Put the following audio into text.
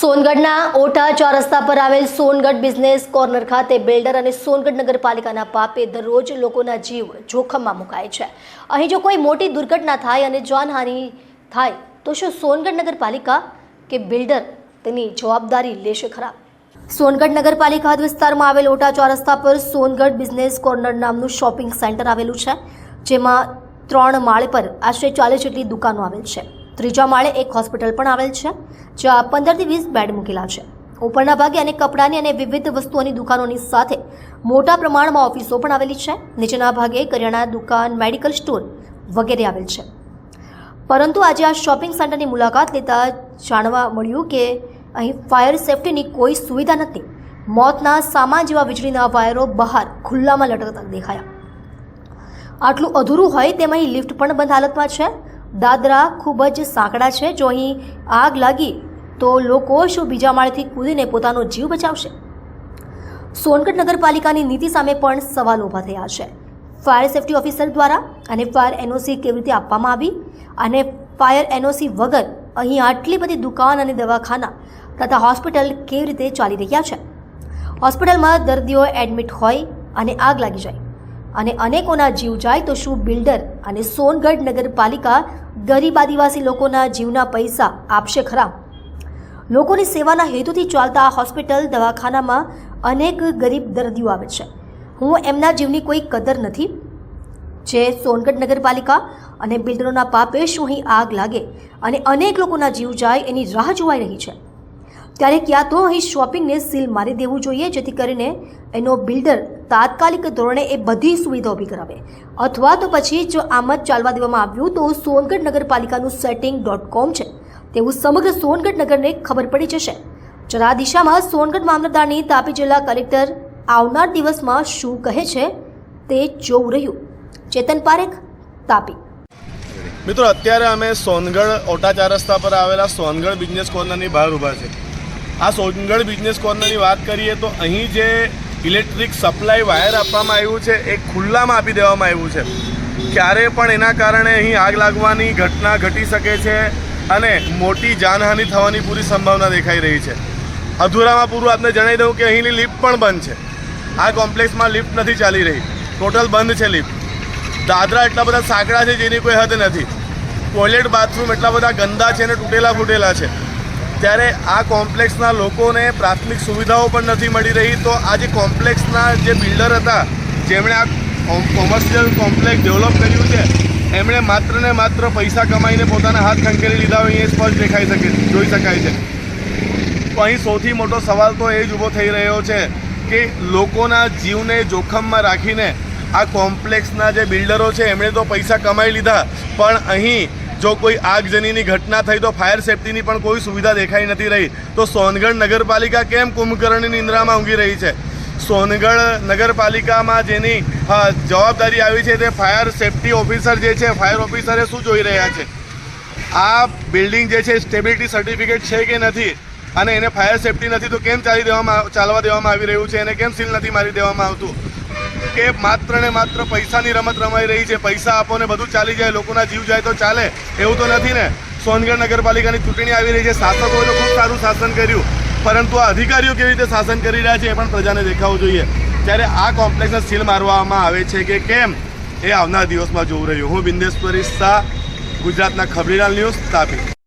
સોનગઢના ઓટા ચાર રસ્તા પર આવેલ સોનગઢ બિઝનેસ કોર્નર ખાતે બિલ્ડર અને સોનગઢ નગરપાલિકાના પાપે દરરોજ લોકોના જીવ જોખમમાં મુકાય છે. અહીં જો કોઈ મોટી દુર્ઘટના થાય અને જાનહાનિ થાય, તો શું સોનગઢ નગરપાલિકા કે બિલ્ડર તેની જવાબદારી લેશે ખરા? સોનગઢ નગરપાલિકા વિસ્તારમાં આવેલ ઓટા ચોરસ્તા રસ્તા પર સોનગઢ બિઝનેસ કોર્નર નામનું શોપિંગ સેન્ટર આવેલું છે, જેમાં ત્રણ માળ પર આશરે ચાલીસ જેટલી દુકાનો આવેલ છે. ત્રીજા માળે એક હોસ્પિટલ પણ આવેલ છે, જ્યાં પંદરથી વીસ બેડ મૂકેલા છે. ઉપરના ભાગે અને કપડાની અને વિવિધ વસ્તુઓની દુકાનોની સાથે મોટા પ્રમાણમાં ઓફિસો પણ આવેલી છે. નીચેના ભાગે કરિયાણા દુકાન, મેડિકલ સ્ટોર વગેરે આવેલ છે. પરંતુ આજે આ શોપિંગ સેન્ટરની મુલાકાત લેતા જાણવા મળ્યું કે અહીં ફાયર સેફટીની કોઈ સુવિધા નથી. મોતના સામાન જેવા વીજળીના વાયરો બહાર ખુલ્લામાં લટકતા દેખાયા. આટલું અધૂરું હોય તેમ અહીં લિફ્ટ પણ બંધ હાલતમાં છે. દાદરા ખૂબ જ સાંકડા છે, જો અહીં આગ લાગી તો લોકો શું બીજા માળેથી કૂદીને પોતાનો જીવ બચાવશે? સોનગઢ નગરપાલિકાની નીતિ સામે પણ સવાલ ઊભા થયા છે. ફાયર સેફટી ઓફિસર દ્વારા અને ફાયર એનઓસી કેવી રીતે આપવામાં આવી અને ફાયર એનઓસી વગર અહીં આટલી બધી દુકાન અને દવાખાના તથા હોસ્પિટલ કેવી રીતે ચાલી રહ્યા છે? હોસ્પિટલમાં દર્દીઓ એડમિટ હોય અને આગ લાગી જાય. અને અનેકોના જીવ જાય તો શું બિલ્ડર અને સોનગઢ નગરપાલિકા ગરીબ આદિવાસી લોકોના જીવના પૈસા આપશે ખરા લોકોની સેવાના હેતુથી ચાલતા હોસ્પિટલ, દવાખાનામાં અનેક ગરીબ દર્દીઓ આવે છે. હું એમના જીવની કોઈ કદર નથી. જે સોનગઢ નગરપાલિકા અને બિલ્ડરોના પાપે શું અહીં આગ લાગે અને અનેક લોકોના જીવ જાય એની રાહ જોવાઈ રહી છે. ત્યારે ક્યાં તો અહીં શોપિંગને સીલ મારી દેવું જોઈએ, જેથી કરીને એનો બિલ્ડર તાત્કાલિક ધોરણે એ બધી સુવિધા ઊભી કરાવે. અથવા તો પછી જો આમ જ ચાલવા દેવામાં આવ્યું તો સોનગઢ નગરપાલિકાનું સેટિંગ ડોટ કોમ છે. તેવું સમગ્ર સોનગઢ નગરને ખબર પડી જશે. જરા આ દિશામાં સોનગઢ મામલતદારની તાપી જિલ્લા કલેક્ટર આવનાર દિવસમાં શું કહે છે તે જોવું રહ્યું. ચેતન પારેખ, તાપી. મિત્રો, અત્યારે અમે સોનગઢ ઓટા ચાર રસ્તા પર આવેલા સોનગઢ બિઝનેસ કોર્નરની બહાર ઊભા છે આ સોનગઢ બિઝનેસ કોર્નરની વાત કરીએ તો અહીં જે ઇલેક્ટ્રિક સપ્લાય વાયર આપવામાં આવ્યું છે એ ખુલ્લામાં આપી દેવામાં આવ્યું છે. ક્યારે પણ એના કારણે અહીં આગ લાગવાની ઘટના ઘટી શકે છે અને મોટી જાનહાનિ થવાની પૂરી સંભાવના દેખાઈ રહી છે. અધૂરામાં પૂરું આપને જણાવી દઉં કે અહીંની લિફ્ટ પણ બંધ છે. આ કોમ્પ્લેક્સમાં લિફ્ટ નથી ચાલી રહી. ટોટલ બંધ છે લિફ્ટ. દાદરા એટલા બધા સાંકડા છે જેની કોઈ હદ નથી. ટોયલેટ, બાથરૂમ એટલા બધા ગંદા છે અને તૂટેલા ફૂટેલા છે. ત્યારે આ કોમ્પ્લેક્સના લોકોને પ્રાથમિક સુવિધાઓ પણ નથી મળી રહી, તો આ જે કોમ્પ્લેક્સના જે બિલ્ડર હતા, જેમણે આ કોમર્શિયલ કોમ્પ્લેક્સ ડેવલપ કર્યું છે, એમણે માત્ર ને માત્ર પૈસા કમાઈને પોતાના હાથ ખંખેરી લીધા હોય, એ સ્પષ્ટ દેખાઈ શકે, જોઈ શકાય છે. અહીં સૌથી મોટો સવાલ તો એ જ ઊભો થઈ રહ્યો છે કે લોકોના જીવને જોખમમાં રાખીને આ કોમ્પ્લેક્સના જે બિલ્ડરો છે, એમણે તો પૈસા કમાઈ લીધા, પણ અહીં જો કોઈ આગજનીની ઘટના થઈ તો ફાયર સેફટીની પણ કોઈ સુવિધા દેખાઈ નથી રહી. તો સોનગઢ નગરપાલિકા કેમ કુંભકર્ણની નિંદ્રામાં ઊંઘી રહી છે? સોનગઢ નગરપાલિકામાં જેની જવાબદારી આવી છે તે ફાયર સેફટી ઓફિસર જે છે, ફાયર ઓફિસરે શું જોઈ રહ્યા છે? આ બિલ્ડિંગ જે છે, સ્ટેબિલિટી સર્ટિફિકેટ છે કે નથી? અને એને ફાયર સેફટી નથી તો કેમ ચાલી દેવામાં, ચાલવા દેવામાં આવી રહ્યું છે? એને કેમ સીલ નથી મારી દેવામાં આવતું? કે માત્ર ને માત્ર પૈસાની રમત રમાઈ રહી છે. પૈસા આપો ને બધું ચાલી જાય, લોકોના જીવ જાય તો ચાલે. એવું તો નથી ને. સોનગઢ નગરપાલિકાની ચૂંટણી આવી રહી છે. શાસકોએ ખૂબ સારું શાસન કર્યું. પરંતુ આ અધિકારીઓ કેવી રીતે શાસન કરી રહ્યા છે એ પણ પ્રજાને દેખાવું જોઈએ. ત્યારે આ કોમ્પ્લેક્સને સીલ મારવામાં આવે છે કે કેમ એ આવનાર દિવસમાં જોવું રહ્યું. હું બિંદેશ્વરી શાહ, ગુજરાતના ખબરીલાલ ન્યૂઝ તાપી.